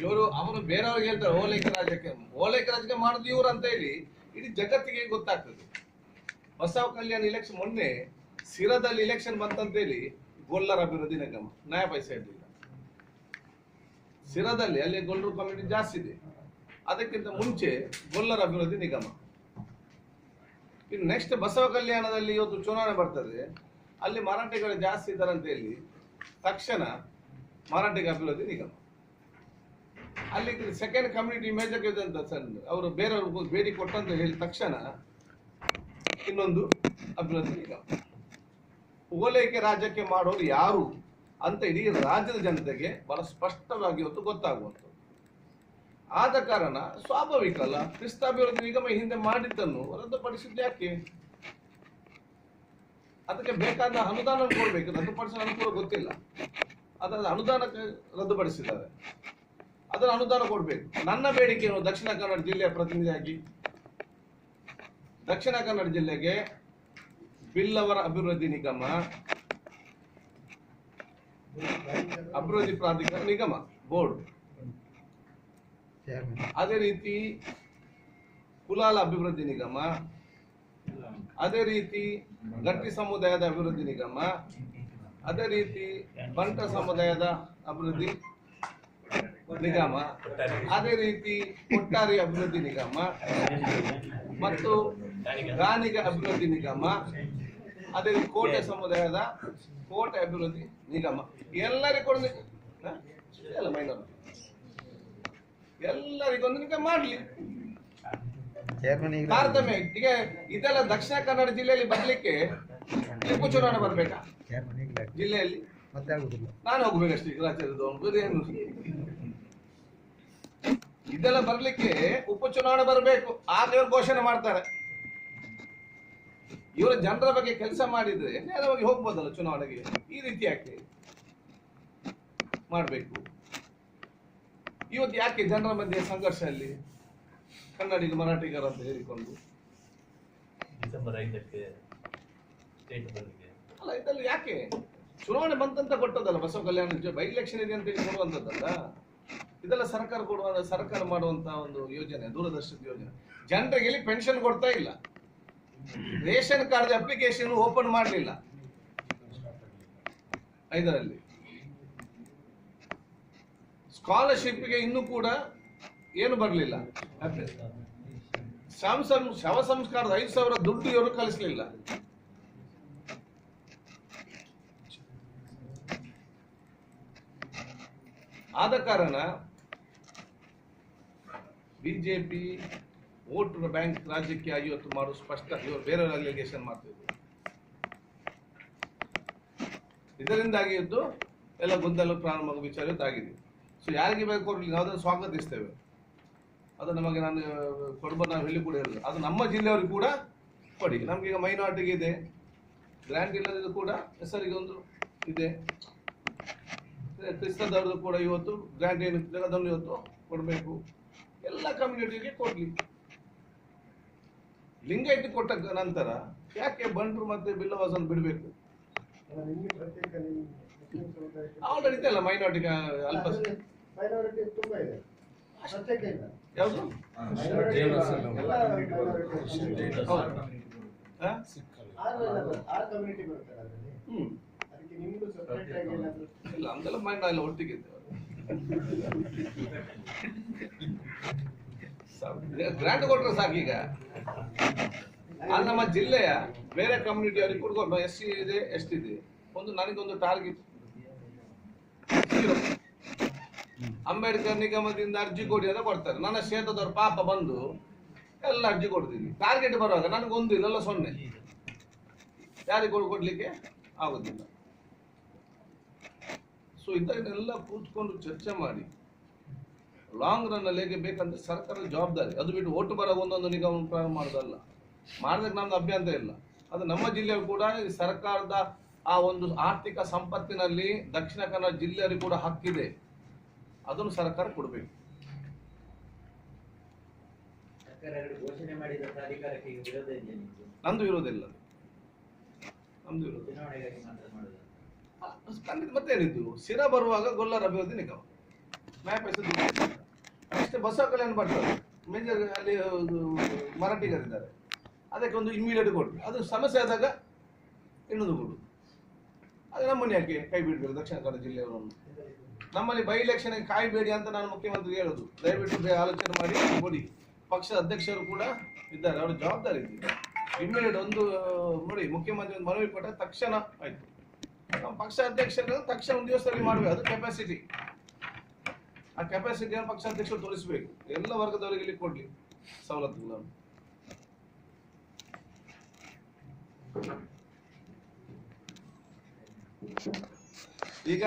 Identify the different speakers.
Speaker 1: ಇವರು ಅವರು ಬೇರೆಯವ್ರಿಗೆ ಹೇಳ್ತಾರೆ, ಓಲೈಕ ರಾಜಕೀಯ ಓಲೈಕ ರಾಜಕೀಯ ಮಾಡುದು ಇವ್ರು ಅಂತ ಹೇಳಿ ಇಡೀ ಜಗತ್ತಿಗೆ ಗೊತ್ತಾಗ್ತದೆ? ಬಸವ ಕಲ್ಯಾಣ ಇಲೆಕ್ಷನ್ ಮೊನ್ನೆ ಸಿರದಲ್ಲಿ ಇಲೆಕ್ಷನ್ ಬಂತಂತೇಳಿ ಗೊಲ್ಲರ ಅಭಿವೃದ್ಧಿ ನಿಗಮ, ನ್ಯಾಯ ಪೈಸೆ ಇರಲಿಲ್ಲ. ಸಿರದಲ್ಲಿ ಅಲ್ಲಿ ಗೊಲ್ಲರು ಕಮ್ಯುನಿಟಿ ಜಾಸ್ತಿ ಇದೆ. ಅದಕ್ಕಿಂತ ಮುಂಚೆ ಗೊಲ್ಲರ ಅಭಿವೃದ್ಧಿ ನಿಗಮ. ಇನ್ನು ನೆಕ್ಸ್ಟ್ ಬಸವ ಕಲ್ಯಾಣದಲ್ಲಿ ಇವತ್ತು ಚುನಾವಣೆ ಬರ್ತದೆ. ಅಲ್ಲಿ ಮರಾಠಿಗಳು ಜಾಸ್ತಿ ಇದ್ದಾರೆ ಅಂತ ಹೇಳಿ ತಕ್ಷಣ ಮರಾಠಿಗ ಅಭಿವೃದ್ಧಿ ನಿಗಮ. ಅಲ್ಲಿ ಸೆಕೆಂಡ್ ಕಮ್ಯುನಿಟಿ ಮೇಜರ್ ಅಂತ ಸರ್, ಅವರು ಬೇರೆಯವ್ರಿಗೆ ಭೇಟಿ ಕೊಟ್ಟಂತ ಹೇಳಿದ ತಕ್ಷಣ ಇನ್ನೊಂದು ಅಭಿವೃದ್ಧಿ ನಿಗಮ ಓಲೈಕೆ ರಾಜ್ಯಕ್ಕೆ ಮಾಡೋರು ಯಾರು ಅಂತ ಇಡೀ ರಾಜ್ಯದ ಜನತೆಗೆ ಬಹಳ ಸ್ಪಷ್ಟವಾಗಿ ಇವತ್ತು ಗೊತ್ತಾಗುವಂಥದ್ದು. ಆದ ಕಾರಣ ಸ್ವಾಭಾವಿಕ ಅಲ್ಲ ಕ್ರಿಸ್ತಾಭಿವೃದ್ಧಿ ನಿಗಮ ಹಿಂದೆ ಮಾಡಿದ್ದನ್ನು ರದ್ದುಪಡಿಸಿದ್ದು ಯಾಕೆ? ಅದಕ್ಕೆ ಬೇಕಾದ ಅನುದಾನ ಕೊಡಬೇಕು, ರದ್ದುಪಡಿಸಲು ಅನುಕೂಲ ಗೊತ್ತಿಲ್ಲ. ಅದರ ಅನುದಾನಕ್ಕೆ ರದ್ದುಪಡಿಸಿದ್ದಾರೆ. ಅದರ ಅನುದಾನ ಕೊಡಬೇಕು. ನನ್ನ ಬೇಡಿಕೆ ಏನು ದಕ್ಷಿಣ ಕನ್ನಡ ಜಿಲ್ಲೆಯ ಪ್ರತಿನಿಧಿಯಾಗಿ ದಕ್ಷಿಣ ಕನ್ನಡ ಜಿಲ್ಲೆಗೆ ಬಿಲ್ಲವರ ಅಭಿವೃದ್ಧಿ ನಿಗಮ, ಅಭಿವೃದ್ಧಿ ಪ್ರಾಧಿಕಾರ ನಿಗಮ, ಬೋರ್ಡ್. ಅದೇ ರೀತಿ ಕುಲಾಲ ಅಭಿವೃದ್ಧಿ ನಿಗಮ, ಅದೇ ರೀತಿ ಗಟ್ಟಿ ಸಮುದಾಯದ ಅಭಿವೃದ್ಧಿ ನಿಗಮ, ಅದೇ ರೀತಿ ಬಂಟ ಸಮುದಾಯದ ಅಭಿವೃದ್ಧಿ ನಿಗಮ. ಅದೇ ರೀತಿ ಕೊಟ್ಟಾರಿ ಅಭಿವೃದ್ಧಿ ನಿಗಮ ಮತ್ತು ರಾಣಿಗ ಅಭಿವೃದ್ಧಿ ನಿಗಮ. ಅದೇ ರೀತಿ ಕೋಟೆ ಸಮುದಾಯದ ಕೋಟೆ ಅಭಿವೃದ್ಧಿ ನಿಗಮ. ಎಲ್ಲರಿಗೂ ಕೊಡಲಿಕ್ಕೆ? ಎಲ್ಲ ಮೈನರ್ ಎಲ್ಲರಿಗೊಂದು ನಿಗಮ ಮಾಡಲಿ. ತಾರತಮ್ಯ ಈಗ ಇದೆಲ್ಲ ದಕ್ಷಿಣ ಕನ್ನಡ ಜಿಲ್ಲೆಯಲ್ಲಿ ಬರ್ಲಿಕ್ಕೆ ಟಿಪ್ಪು ಚುನಾವಣೆ ಬರ್ಬೇಕಾ? ಜಿಲ್ಲೆಯಲ್ಲಿ? ನಾನು ಹೋಗ್ಬೇಕಷ್ಟೇ ಅಷ್ಟೇ ರಾಜ್ಯದ ಬೇರೇನು ಇದೆಲ್ಲ ಬರ್ಲಿಕ್ಕೆ ಉಪಚುನಾವಣೆ ಬರಬೇಕು. ಆಗ ಇವರು ಘೋಷಣೆ ಮಾಡ್ತಾರೆ. ಇವರು ಜನರ ಬಗ್ಗೆ ಕೆಲಸ ಮಾಡಿದ್ರೆ ನೇರವಾಗಿ ಹೋಗ್ಬೋದಲ್ಲ ಚುನಾವಣೆಗೆ? ಈ ರೀತಿ ಯಾಕೆ ಮಾಡ್ಬೇಕು? ಇವತ್ತು ಯಾಕೆ ಜನರ ಮಧ್ಯೆ ಸಂಘರ್ಷ ಅಲ್ಲಿ? ಕನ್ನಡಿಗ ಮರಾಠಿಗರು ಅಂತ ಹೇಳಿಕೊಂಡು.
Speaker 2: ಡಿಸೆಂಬರ್ ಐದಕ್ಕೆ
Speaker 1: ಅಲ್ಲ ಇದೆಲ್ಲ ಯಾಕೆ? ಚುನಾವಣೆ ಬಂತಂತ ಕೊಟ್ಟದಲ್ಲ ಬಸವ ಕಲ್ಯಾಣ ಬೈ ಎಲೆಕ್ಷನ್ ಇದೆ ಅಂತ ಹೇಳಿ ಕೊಡುವಂಥದ್ದಲ್ಲ ಇದೆಲ್ಲ ಸರ್ಕಾರ ಕೊಡುವ ಸರ್ಕಾರ ಮಾಡುವಂತ ಒಂದು ಯೋಜನೆ ದೂರದರ್ಶನದ ಯೋಜನೆ. ಜನರಿಗೆ ಇಲ್ಲಿ ಪೆನ್ಷನ್ ಕೊಡ್ತಾ ಇಲ್ಲ. ರೇಷನ್ ಕಾರ್ಡ್ ಅಪ್ಲಿಕೇಶನ್ ಓಪನ್ ಮಾಡಲಿಲ್ಲ. ಐದರಲ್ಲಿ. ಸ್ಕಾಲರ್ಶಿಪ್ಗೆ ಇನ್ನೂ ಕೂಡ ಏನು ಬರಲಿಲ್ಲ. ಶವ ಸಂಸ್ಕಾರದ ಐದು ಸಾವಿರ ದುಡ್ಡು ಇವರು ಕಳಿಸ್ಲಿಲ್ಲ. ಆದ ಕಾರಣ ಬಿಜೆಪಿ ವೋಟ್ ಬ್ಯಾಂಕ್ ರಾಜ್ಯಕ್ಕೆ ಇವತ್ತು ಮಾಡುವ ಸ್ಪಷ್ಟ, ಇವರು ಬೇರೆ ಅಲಿಗೇಷನ್ ಮಾಡ್ತಿದ್ರು. ಇದರಿಂದಾಗಿ ಇದ್ದು ಎಲ್ಲ ಗೊಂದಲ ಪ್ರಾರಂಭ ವಿಚಾರ ಇವತ್ತಾಗಿದೆ ಸೊ ಯಾರಿಗೆ ಬೇಕು ನಾವು ಅದನ್ನು ಸ್ವಾಗತಿಸ್ತೇವೆ. ಅದು ನಮಗೆ ನಾನು ಕೊಡುವ ನಾವು ಹೇಳಿ ಕೂಡ ಹೇಳಿದ್ರು ಅದು ನಮ್ಮ ಜಿಲ್ಲೆಯವ್ರಿಗೆ ಕೂಡ ಕೊಡಿ. ನಮ್ಗೆ ಈಗ ಮೈನಾರಿಟಿಗೆ ಇದೆ. ಗ್ರ್ಯಾಂಡ್ ಇಲ್ಲದಿದ್ದು ಕೂಡ ಹೆಸರಿಗೆ ಒಂದು ಇದೆ. ಕ್ರಿಸ್ತದವ್ರದ್ದು ಕೂಡ ಇವತ್ತು ಗ್ರ್ಯಾಂಡ್ ಏನು ಅದನ್ನು ಇವತ್ತು ಕೊಡಬೇಕು. ಎಲ್ಲ ಕಮ್ಯುನಿಟಿಗೆ ಕೊಡ್ಲಿ. ಲಿಂಗಾಯತ್ ಕೊಟ್ಟ ನಂತರ ಯಾಕೆ ಬಂಡ್ರು ಮತ್ತೆ ಬಿಲ್ಲವಾಸನ್ ಬಿಡಬೇಕು? ಆಲ್ರೆಡಿ ಮೈನಾರಿಟಿ ಅಲ್ಪ
Speaker 3: ಮೈನಾರಿಟಿ ಇದೆ ಆರು ಕಮ್ಯುನಿಟಿ ಬರುತ್ತಲ್ಲ
Speaker 1: ಹ್ಮ್. ಇಲ್ಲ ನಮ್ದೆಲ್ಲ ಮೈಂಡ್ ಎಲ್ಲ ಒಟ್ಟಿಗೆ ಇದ್ದೇವೆ ಗ್ರಾಂಟ್ ಕೊಟ್ರೆ ಸಾಕು ಈಗ. ನಮ್ಮ ಜಿಲ್ಲೆಯ ಬೇರೆ ಕಮ್ಯುನಿಟಿ ಅವ್ರಿಗೆ ಕೊಡ್ಕೊಂಡು ಎಸ್ ಸಿ ಇದೆ ಎಷ್ಟು ಇದೆ. ಒಂದು ನನಗೊಂದು ಟಾರ್ಗೆಟ್ ಅಂಬೇಡ್ಕರ್ ನಿಗಮದಿಂದ ಅರ್ಜಿ ಕೊಡಿ ಅಂತ ಕೊಡ್ತಾರೆ. ನನ್ನ ಕ್ಷೇತ್ರದವ್ರ ಪಾಪ ಬಂದು ಎಲ್ಲ ಅರ್ಜಿ ಕೊಡ್ತೀನಿ. ಟಾರ್ಗೆಟ್ ಬರುವಾಗ ನನಗೊಂದು ಇದೆಲ್ಲ ಸೊನ್ನೆ. ಯಾರಿಗೆ ಕೊಡ್- ಕೊಡ್ಲಿಕ್ಕೆ? ಆಗುದಿಲ್ಲ. ಸೊ ಇದನ್ನೆಲ್ಲ ಕೂತ್ಕೊಂಡು ಚರ್ಚೆ ಮಾಡಿ. ಲಾಂಗ್ ರನ್ ಅಲ್ಲಿ ಹೇಗೆ ಬೇಕಂದ್ರೆ ಸರ್ಕಾರದ ಜವಾಬ್ದಾರಿ. ಅದು ಬಿಟ್ಟು ಓಟು ಬರೋ ಒಂದೊಂದು ನಿಗಮ ಪ್ರಾರಂಭ ಮಾಡೋದಲ್ಲ. ಮಾಡೋದಕ್ಕೆ ನಮ್ದು ಅಭ್ಯಂತರ ಇಲ್ಲ. ಅದು ನಮ್ಮ ಜಿಲ್ಲೆಯಲ್ಲಿ ಕೂಡ ಸರ್ಕಾರದ ಆ ಒಂದು ಆರ್ಥಿಕ ಸಂಪತ್ತಿನಲ್ಲಿ ದಕ್ಷಿಣ ಕನ್ನಡ ಜಿಲ್ಲೆಯಲ್ಲಿ ಕೂಡ ಹಕ್ಕಿದೆ. ಅದನ್ನು ಸರ್ಕಾರ ಕೊಡಬೇಕು.
Speaker 4: ನಂದು ಇರೋದಿಲ್ಲ ಇರೋದಿಲ್ಲ ನಿಮ್ದು
Speaker 1: ನಮ್ದು ಖಂಡಿತ ಮತ್ತೇನಿದ್ದು ಸಿರ ಬರುವಾಗ ಗೊಲ್ಲರ ಅಭಿವೃದ್ಧಿ ನಿಗಮ. ಮ್ಯಾಪ್ ಹೆಸರು ನೆಕ್ಸ್ಟ್ ಬಸವ ಕಲ್ಯಾಣ ಬರ್ತದೆ ಮೇಜರ್ ಅಲ್ಲಿ ಮರಾಠಿಗರಿದ್ದಾರೆ. ಅದಕ್ಕೆ ಒಂದು ಇಮ್ಮಿಡಿಯೇಟ್ ಕೊಟ್ಟು ಅದು ಸಮಸ್ಯೆ ಆದಾಗ ಇನ್ನೊಂದು ಕೊಡು ಅದು ನಮ್ಮನ್ನು ಯಾಕೆ ಕೈ ಬಿಡಬೇಕು ದಕ್ಷಿಣ ಕನ್ನಡ ಜಿಲ್ಲೆಯವರನ್ನು ನಮ್ಮಲ್ಲಿ ಬೈ ಎಲೆಕ್ಷನ್ ಕಾಯಬೇಡಿ ಅಂತ ನಾನು ಮುಖ್ಯಮಂತ್ರಿ ಹೇಳೋದು. ದಯವಿಟ್ಟು ಆಲೋಚನೆ ಮಾಡಿ ಕೊಡಿ ಪಕ್ಷದ ಅಧ್ಯಕ್ಷರು ಕೂಡ ಇದ್ದಾರೆ. ಅವರು ಜವಾಬ್ದಾರಿ ಇಮ್ಮಿಡಿಯೇಟ್ ಒಂದು ನೋಡಿ, ಮುಖ್ಯಮಂತ್ರಿ ಒಂದು ಮನವಿ ಕೊಟ್ಟ ತಕ್ಷಣ ಆಯ್ತು. ನಮ್ಮ ಪಕ್ಷ ಅಧ್ಯಕ್ಷರು ತಕ್ಷಣ ಒಂದು ದಿವಸದಲ್ಲಿ ಮಾಡಬೇಕು ಅದು ಕೆಪಾಸಿಟಿ ಆ ಕೆಪಾಸಿಟಿಯನ್ನು ಪಕ್ಷ ಅಧ್ಯಕ್ಷರು ತೋರಿಸಬೇಕು ಎಲ್ಲ ವರ್ಗದವರಿಗೆ ಇಲ್ಲಿ ಕೊಡ್ಲಿ ಸವಲತ್ತುಗಳನ್ನು ಈಗ